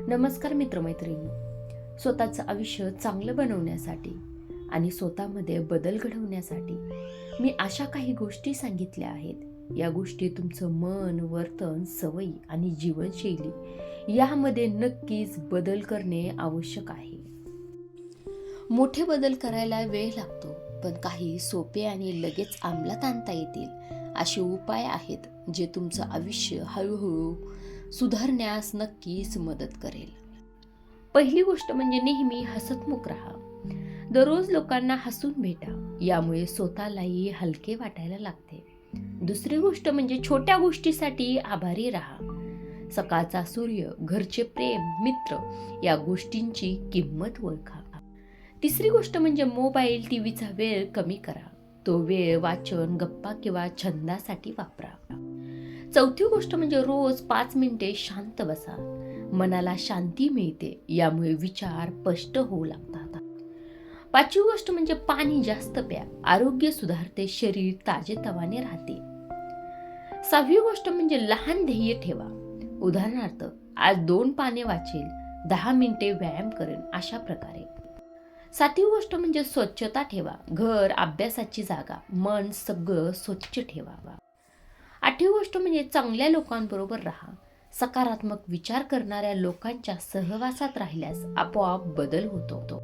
नमस्कार मित्रमैत्रिणी. स्वतःचं आयुष्य चांगलं बनवण्यासाठी आणि स्वतःमध्ये बदल घडवण्यासाठी मी अशा काही गोष्टी सांगितल्या आहेत. या गोष्टी तुमचं मन वर्तन सवयी आणि जीवनशैली यामध्ये नक्कीच बदल करणे आवश्यक आहे. मोठे बदल करायला वेळ लागतो पण काही सोपे आणि लगेच अंमलात आणता येतील असे उपाय आहेत जे तुमचं आयुष्य हळूहळू सुधारण्यास नक्कीच मदत करेल. पहिली गोष्ट म्हणजे नेहमी हसतमुख राहा. दररोज लोकांना हसून भेटा. यामुळे स्वतःलाही हलके वाटायला लागते. दुसरी गोष्ट म्हणजे छोट्या गोष्टीसाठी आभारी राहा. सकाळचा सूर्य घरचे प्रेम मित्र या गोष्टींची किंमत ओळखा. तिसरी गोष्ट म्हणजे मोबाईल टीव्हीचा वेळ कमी करा. तो वेळ वाचन गप्पा किंवा छंदासाठी वापरा. चौथी गोष्ट म्हणजे रोज पाच मिनिटे शांत बसा. मनाला शांती मिळते यामुळे विचार स्पष्ट होऊ लागतात. पाचवी गोष्ट म्हणजे पाणी जास्त प्या. आरोग्य सुधारते शरीर ताजेतवाने राहते. सहावी गोष्ट म्हणजे लहान ध्येय ठेवा. उदाहरणार्थ आज दोन पाने वाचेल दहा मिनिटे व्यायाम करेन अशा प्रकारे. सातवी गोष्ट म्हणजे स्वच्छता ठेवा. घर अभ्यासाची जागा मन सगळं स्वच्छ ठेवावा. आठवी गोष्ट म्हणजे चांगल्या लोकांबरोबर राहा. सकारात्मक विचार करणाऱ्या लोकांच्या सहवासात राहिल्यास आपोआप बदल होतो.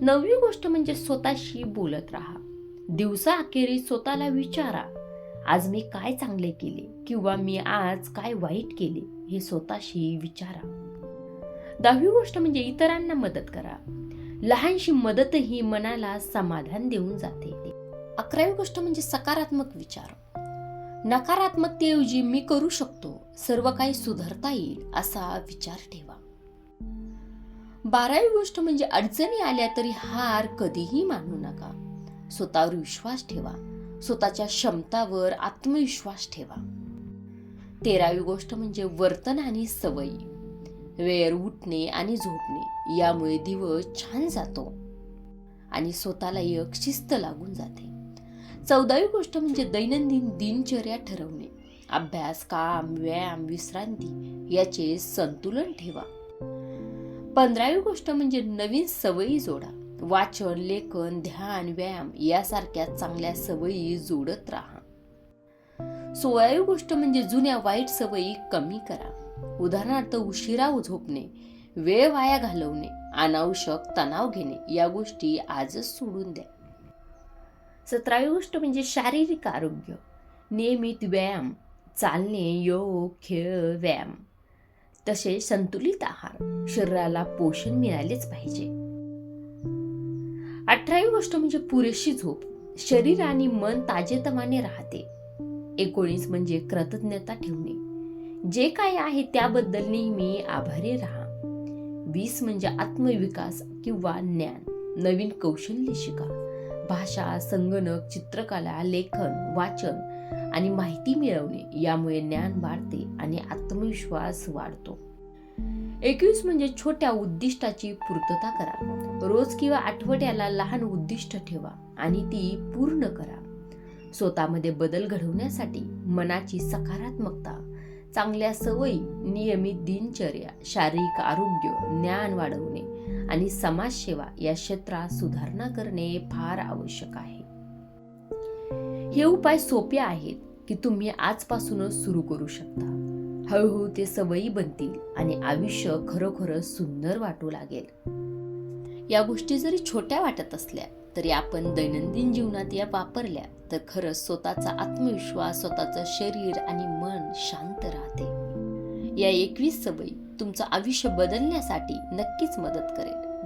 नववी गोष्ट म्हणजे स्वतःशी बोलत राहा. दिवसा अखेरीस स्वतःला विचारा आज मी काय चांगले केले किंवा मी आज काय वाईट केले हे स्वतःशी विचारा. दहावी गोष्ट म्हणजे इतरांना मदत करा. लहानशी मदतही मनाला समाधान देऊन जाते. अकरावी गोष्ट म्हणजे सकारात्मक विचार. नकारात्मकतेऐवजी मी करू शकतो. सर्व काही सुधारता येईल असा विचार ठेवा. बारावी गोष्ट म्हणजे अडचणी आल्या तरी हार कधीही मानू नका. स्वतःवर विश्वास ठेवा. स्वतःच्या क्षमतावर आत्मविश्वास ठेवा. तेरावी गोष्ट म्हणजे वर्तन आणि सवयी. वेळ उठणे आणि झोपणे यामुळे दिवस छान जातो आणि स्वतःला एक शिस्त लागून जाते. चौदावी गोष्ट म्हणजे दैनंदिन दिनचर्या ठरवणे. अभ्यास काम व्यायाम विश्रांती याचे संतुलन ठेवा. पंधरावी गोष्ट म्हणजे नवीन सवयी जोडा. वाचन लेखन ध्यान व्यायाम यासारख्या चांगल्या सवयी जोडत राहा. सोळावी गोष्ट म्हणजे जुन्या वाईट सवयी कमी करा. उदाहरणार्थ उशिरा झोपणे वेळ वाया घालवणे अनावश्यक तणाव घेणे या गोष्टी आजच सोडून द्या. सतरावी गोष्ट म्हणजे शारीरिक आरोग्य. नियमित व्यायाम चालणे योग खेळ व्यायाम. तसे संतुलित आहार शरीराला पोषण मिळालेच पाहिजे. अठरावी गोष्ट म्हणजे पुरेशी झोप. शरीर आणि मन ताजेतवाने राहते. एकोणीस म्हणजे कृतज्ञता ठेवणे. जे काय आहे त्याबद्दल नेहमी आभारी राहा. वीस म्हणजे आत्मविकास किंवा ज्ञान. नवीन कौशल्य शिका. भाषा संगणक चित्रकला लेखन वाचन आणि माहिती मिळवणे यामुळे ज्ञान वाढते आणि आत्मविश्वास वाढतो. एकवीस म्हणजे छोट्या उद्दिष्टाची पूर्तता करा. रोज किंवा आठवड्याला लहान उद्दिष्ट ठेवा आणि ती पूर्ण करा. स्वतःमध्ये बदल घडवण्यासाठी मनाची सकारात्मकता चांगल्या सवयी नियमित दिनचर्या शारीरिक आरोग्य ज्ञान वाढवणे आणि समाजसेवा या क्षेत्रात सुधारणा करणे फार आवश्यक आहे. हे उपाय सोपे आहेत की तुम्ही आजपासूनच सुरू करू शकता. हळूहळू ते सवयी बनतील आणि आयुष्य खरोखरच सुंदर वाटू लागेल. या गोष्टी जरी छोट्या वाटत असल्या तरी आपण दैनंदिन जीवनात या वापरल्या तर खरंच स्वतःचा आत्मविश्वास स्वतःचं शरीर आणि मन शांत राहते. या एकवीस सवयी तुमचं आयुष्य बदलण्यासाठी नक्कीच मदत करेल.